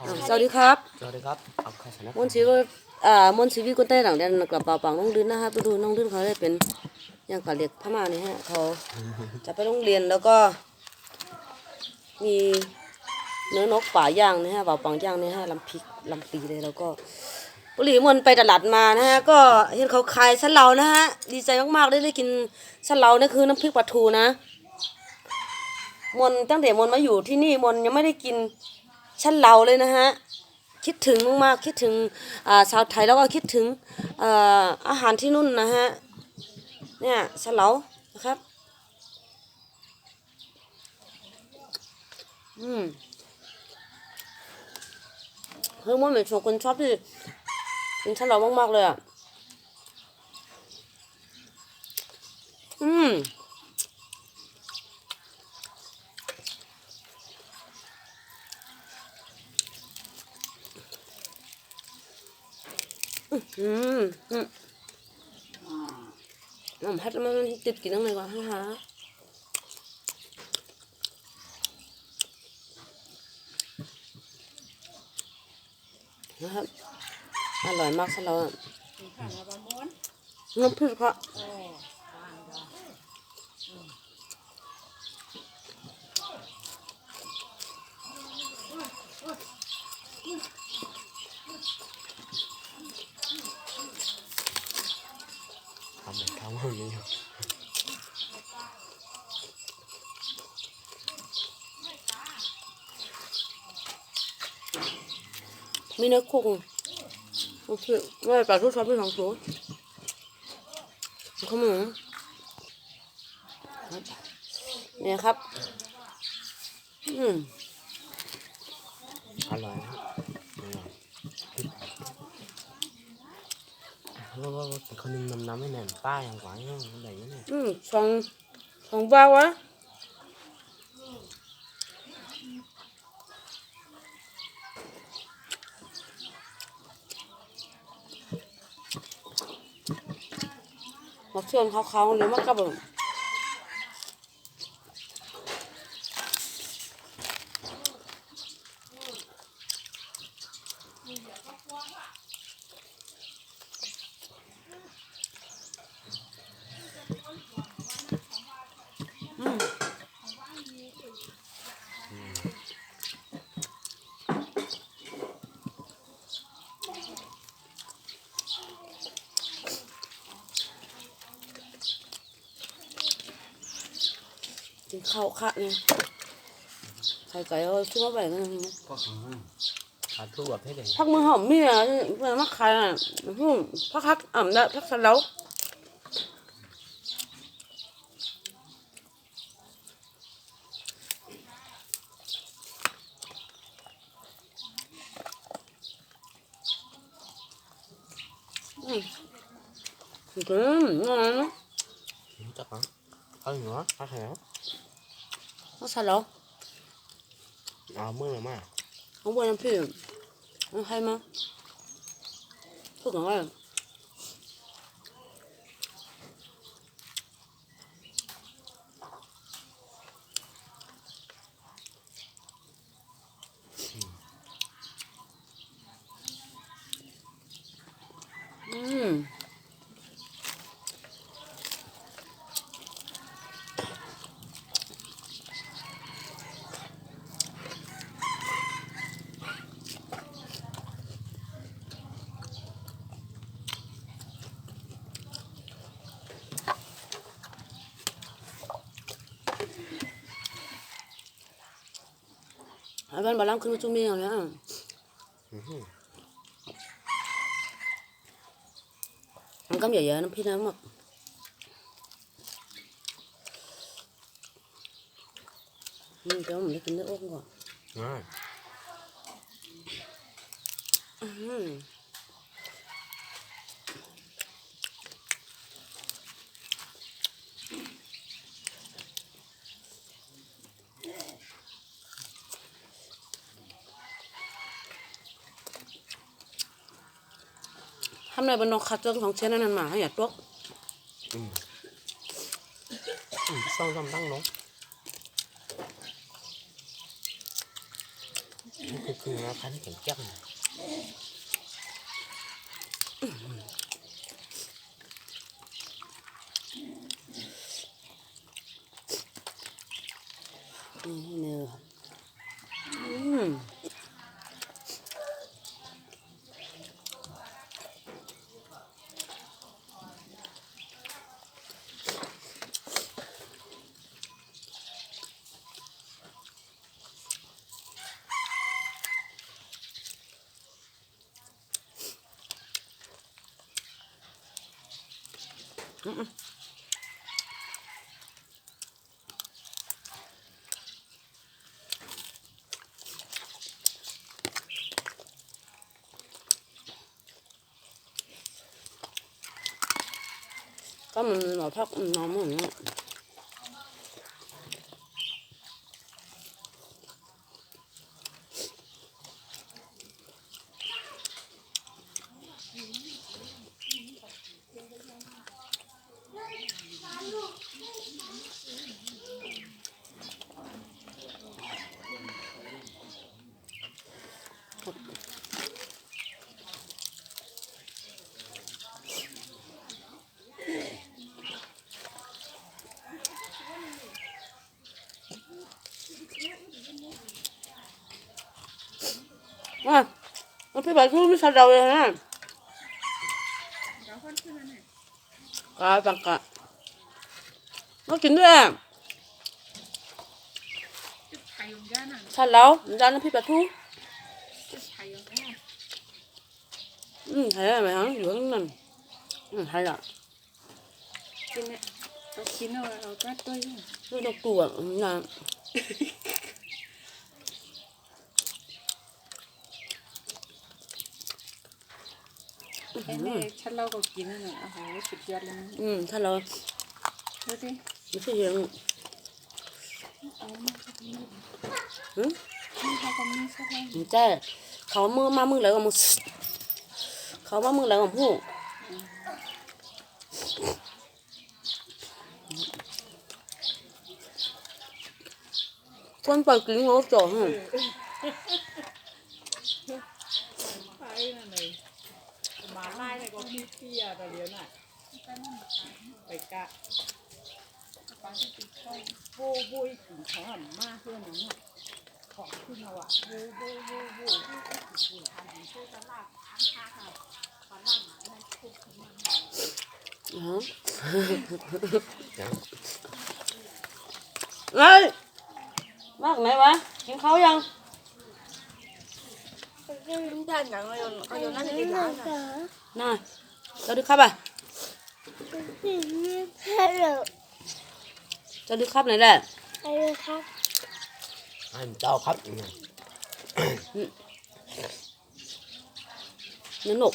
อ่าสวัสดีครับสวัสดีครับเอาเข้าสนะมนต์ชีวิตอ่ามนต์ชีวิตคนใต้หลังเดินกับเป่าปังน้องดืนนะครับไปดูน้องดืนเขาได้เป็นอย่างกับเด็กพม่านี่ฮะเขาจะไปโรงเรียนแล้วก็ มีเนื้อนกป่าย่างนะฮะเป่าปังย่างนี่ฮะลำพริกลำปีเลยแล้วก็ปุรีมนต์ไปตลาดมานะฮะก็เห็นเขาขายสันเหลานะฮะดีใจมากๆได้ได้กินสันเหลานี่คือน้ำพริกปลาทูนะ มนต์ตั้งแต่มนต์มาอยู่ที่นี่มนต์ยังไม่ได้กิน ชั้นเราเลยนะฮะคิดถึงมากๆคิดถึงอ่าชาวไทยแล้วก็คิดถึงอ่าอาหารที่นู่นนะฮะเนี่ยชั้นเรานะครับอืมเฮ้ยมนเหมือนชาวคนชอบที่กินชั้นเรามากๆเลยอะ อืม อืมอืมน้ำพัดมันติดกินตั้งเลยวะฮ่าฮ่านะครับ อร่อยมากสำหรับน้ำพริกค่ะ หมือนทำคนนี้อยู่มีเนื้อกุ้งโอเคว่าปลาทูชอบเป็นของสูข้าวหมูเนี่ยครับ อืมอร่อยนะอร่อย ว่าว่าว่าคนนึงนำน้ำไม่แน่นป้าอย่างกว่าเนี่ยมันไหนเนี่ยอืมสองสองว่าวะมาเชื่อนเขาเนี่ยมันก็แบบด กินข้าวค่ะเนี่ยไข่ไก่เอาซื้อมาแบ่งกันนะก็ขาดทุกแบบให้เลยพักมือหอมมีอะเพื่อนมาขายอะอืมพักคักอ่ำได้พักสันแล้วอืมอืมอืมจับมั้งเอาหัวเอาแขน พักสันแล้วเอาเมื่อมา không quên làm phim nó hay mà thuốc nào ấy Ừm. Hai bên bà Lam ขึ้นมาจุ่มเมียแล้วอื้อหือมันก็ใหญ่ๆน้ำพริกน้ำหมกอืมเดี๋ยวผมจะกินเนื้ออกก่อนง่ายอืม ทำไมบนนกขัดเจ้าของเชนนั่นมาให้อย่าตกอืมอืมซ่อมซ่อมตั้งลงคือคือมาพันเข็มแก้มนี่เนื้ออืม ก็มันเราพักน้องเหมือนกันว่ามันพี่แบบพูดไม่ชัดเราเลยนะกาตังกะมากินด้วยอะไข่ยงย่าน่ะชัดแล้วจานน้ำพี่แบบพูดไข่ยงย่าอืมใช่ไหมฮะอยู่ข้างนั้นอืมใช่ละกินเนี่ยเรากินเอาเราก็ตัวอยู่ลูกนกตัวอืมนะ ไอ้แม่ฉันเราก็กินนั่นน่ะโอ้โหสุดยอดเลยนะอืม ถ้าเราดูสิไม่ใช่ยังเอามาสักนิดอืมนี่เขาก็มีสักหน่อยไม่ใช่เขามือมามือแล้วก็มือเขามามือแล้วก็พูดคนไปกินงอจ่อฮะ ไปนั่นเลยมาไล่ เนี่ยก็ขี้เกียจแต่เดี๋ยวน่ะไปกะบูบูอีกถึงเขาหันมากเพื่อนนั้นน่ะของขึ้นมาว่ะบูบูบูบูบูอันนี้ชื่อตลาดอันค่าค่ะตลาดไหนคุกมันฮะยังเฮ้ยมากไหนวะกินข้าวยังด้านหลัง เราเราอยู่นั่นกินร้านน่ะน่าจะดึกครับอะจะดึกครับไหนแหละอันเจ้าครับเนี่ยเนื้อหนก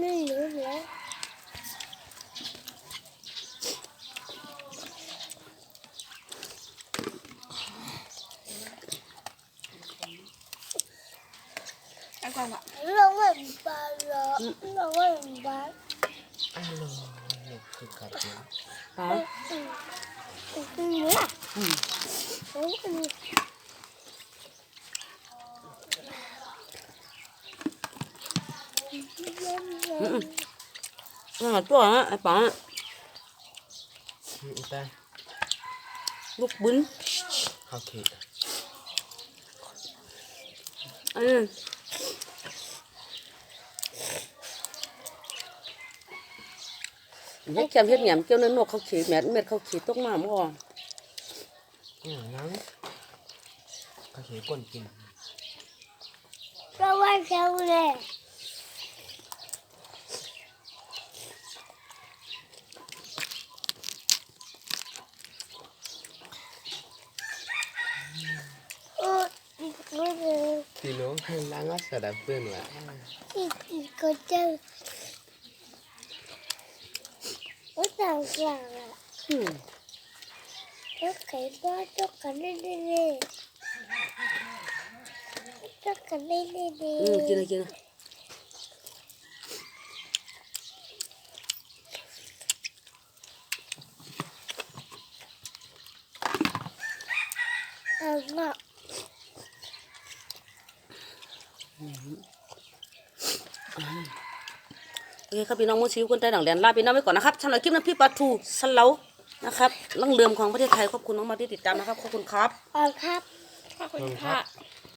ไม่รู้แล้ว ไอ้กวางอะ เราไม่บาลเราไม่บา อ้าว นี่คือกัดเนี่ยปลาคือเนื้ออืม น่าตัวฮะไอ้ปลา อืมแต่ ลูกบุญ เขาเขีดอันนี้เฮ็ดแกมเฮ็ดแหนมเกี่ยวเนื้อหนกเขาขีดแมดเม็ดเขาขีดตกมาเมื่อก่อนนี่นังเขาเขีดก้นกินเราว่าเช้าเลยโอ้อีกคนหนึ่งพี่น้องให้ล้างก็สดับเพื่อนว่ะอีกอีกคนเจ้า 上架了。嗯。这给多，这给那那那，这给那那那。嗯，进来进来。嗯，那。嗯。 โอเคครับพี่น้องมุสลิมคนใต้ต่างแดนลาพี่น้องไว้ก่อนนะครับสำหรับคลิปน้ำพริกปลาทูสเลานะครับลังเรือมของประเทศไทยขอบคุณน้องมาที่ติดตามนะครับขอบคุณครับอ่อนครับขอบคุณค่ะ